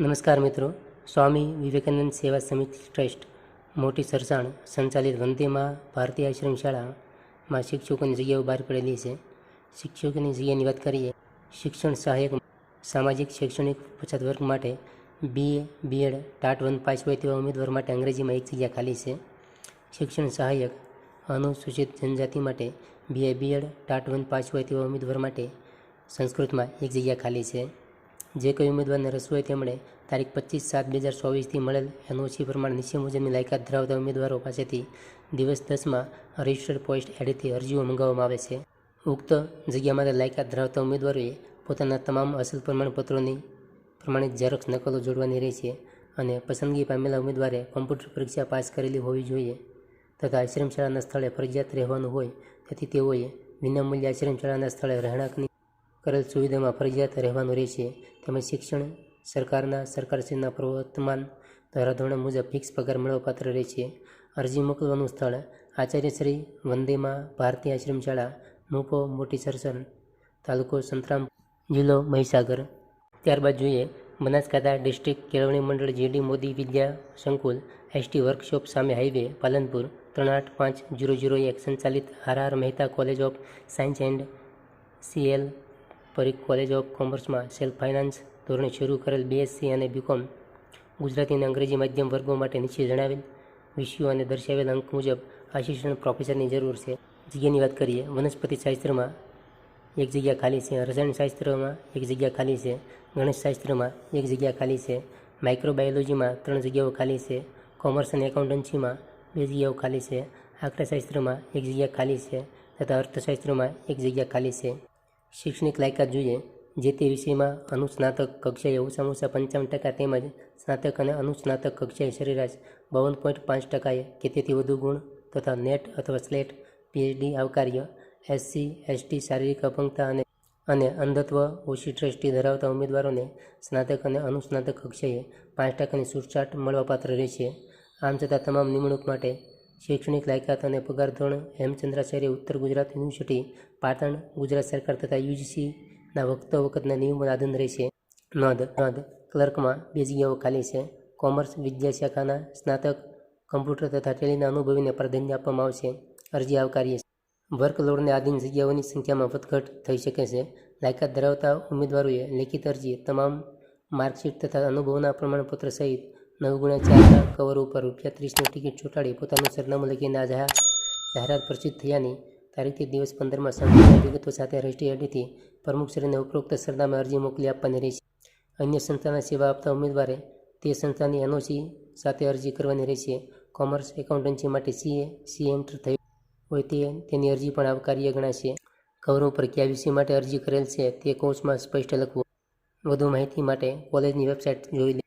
નમસ્કાર મિત્રો. સ્વામી વિવેકાનંદ સેવા સમિતિ ટ્રસ્ટ, મોટી સરસાણ, સંચાલિત વંદેમાં ભારતીય આશ્રમ શાળામાં શિક્ષકોની જગ્યાઓ બહાર પડેલી છે. શિક્ષકોની જગ્યાની વાત કરીએ, શિક્ષણ સહાયક સામાજિક શૈક્ષણિક પછાત વર્ગ માટે BA BEd TAT one pass હોય તેવા ઉમેદવાર માટે અંગ્રેજીમાં એક જગ્યા ખાલી છે. શિક્ષણ સહાયક અનુસૂચિત જનજાતિ માટે BA BEd TAT one pass હોય તેવા ઉમેદવાર માટે સંસ્કૃતમાં એક જગ્યા ખાલી છે. જે કોઈ ઉમેદવારને રસ હોય તેમણે તારીખ પચીસ સાત બે હજાર ચોવીસથી મળેલ એનઓસી પ્રમાણે નીચે મુજબની લાયકાત ધરાવતા ઉમેદવારો પાસેથી દિવસ દસમાં રજિસ્ટર્ડ પોસ્ટ એડીથી અરજીઓ મંગાવવામાં આવે છે. ઉક્ત જગ્યા માટે લાયકાત ધરાવતા ઉમેદવારોએ પોતાના તમામ અસલ પ્રમાણપત્રોની પ્રમાણિત ઝેરોક્ષ નકલો જોડવાની રહેશે અને પસંદગી પામેલા ઉમેદવારે કોમ્પ્યુટર પરીક્ષા પાસ કરેલી હોવી જોઈએ તથા આશ્રમશાળાના સ્થળે ફરજિયાત રહેવાનું હોય તેથી તેઓએ વિનામૂલ્ય આશ્રમશાળાના સ્થળે રહેણાંકની કરેલ સુવિધામાં ફરજિયાત રહેવાનું રહેશે તેમજ શિક્ષણ, સરકારના સરકારશ્રીના પ્રવર્તમાન ધારાધોરણ મુજબ ફિક્સ પગાર મેળવપાત્ર રહેશે અરજી મોકલવાનું સ્થળ આચાર્યશ્રી વંદેમાં ભારતીય આશ્રમશાળા, મુપો મોટી સરસન તાલુકો સંતરામ જિલ્લો મહીસાગર. ત્યારબાદ જોઈએ, બનાસકાંઠા ડિસ્ટ્રિક્ટ કેળવણી મંડળ જીડી મોદી વિદ્યા સંકુલ એસટી વર્કશોપ સામે હાઈવે, પાલનપુર, ત્રણ આઠ પાંચ જીરો જીરો એક સંચાલિત R R Mehta college of science and CL Parikh college of કોમર્સમાં self finance ધોરણે શરૂ કરેલ બીએસસી અને બીકોમ ગુજરાતી અને અંગ્રેજી માધ્યમ વર્ગો માટે નીચે જણાવેલ વિષયો અને દર્શાવેલ અંક મુજબ આસિસ્ટન્ટ પ્રોફેસરની જરૂર છે. જગ્યાની વાત કરીએ, વનસ્પતિ શાસ્ત્રમાં એક જગ્યા ખાલી છે રસાયણશાસ્ત્રમાં એક જગ્યા ખાલી છે, ગણેશ શાસ્ત્રમાં એક જગ્યા ખાલી છે માઇક્રોબાયોલોજીમાં ત્રણ જગ્યાઓ ખાલી છે કોમર્સ અને એકાઉન્ટન્સીમાં બે જગ્યાઓ ખાલી છે, આંકડાશાસ્ત્રમાં એક જગ્યા ખાલી છે તથા અર્થશાસ્ત્રમાં એક જગ્યા ખાલી છે. શૈક્ષણિક લાયકાત જોઈએ, જે તે વિષયમાં અનુસ્નાતક કક્ષાએ ઓછામાં ઓછા પંચાવન ટકા તેમજ સ્નાતક અને અનુસ્નાતક કક્ષાએ સરેરાશ બાવન પોઈન્ટ પાંચ ટકાએ કે તેથી વધુ ગુણ તથા નેટ અથવા સ્લેટ, પીએચડી આવકાર્ય, એસસી, એસટી, શારીરિક અપંગતા અને અને અંધત્વ ઓછી દ્રષ્ટિ ધરાવતા ઉમેદવારોને સ્નાતક અને અનુસ્નાતક કક્ષાએ પાંચ ટકાની છૂટછાટ મળવાપાત્ર રહેશે. આમ છતાં તમામ નિમણૂક માટે શૈક્ષણિક લાયકાત અને પગાર ધોરણ હેમચંદ્રાચાર્ય ઉત્તર ગુજરાત યુનિવર્સિટી, પાટણ ગુજરાત સરકાર તથા યુજીસીના વખતો વખતના નિયમો આધીન રહેશે નોંધ નોંધ, ક્લર્કમાં બે જગ્યાઓ ખાલી છે. કોમર્સ વિદ્યા શાખાના સ્નાતક, કમ્પ્યુટર તથા ટેલીના અનુભવીને પ્રાધાન્ય આપવામાં આવશે. અરજી આવકાર્ય છે. વર્કલોડને આધીન જગ્યાઓની સંખ્યામાં વધઘટ થઈ શકે છે. લાયકાત ધરાવતા ઉમેદવારોએ લેખિત અરજી, તમામ માર્કશીટ તથા અનુભવના પ્રમાણપત્ર સહિત નવ ગુણ્યા ચારના કવર ઉપર રૂપિયા ત્રીસની ટિકિટ ચોંટાડી પોતાનું સરનામું લખીને આ જાહેર જાહેરાત પ્રસિદ્ધ થયાની તારીખથી દિવસ પંદરમાં સંપૂર્ણ વિગતો સાથે રજિસ્ટ્રી અડીથી પ્રમુખશ્રીને ઉપરોક્ત સરનામે અરજી મોકલી આપવાની રહેશે. અન્ય સંસ્થાના સેવા આપતા ઉમેદવારે તે સંસ્થાની એનઓસી સાથે અરજી કરવાની રહેશે. કોમર્સ એકાઉન્ટન્સી માટે સીએ, સી એન્ટર થયું હોય તે તેની અરજી પણ આવકાર્ય ગણાશે. કવર ઉપર કયા વિષય માટે અરજી કરેલ છે તે કોર્સમાં સ્પષ્ટ લખવું. વધુ માહિતી માટે કોલેજની વેબસાઇટ જોઈ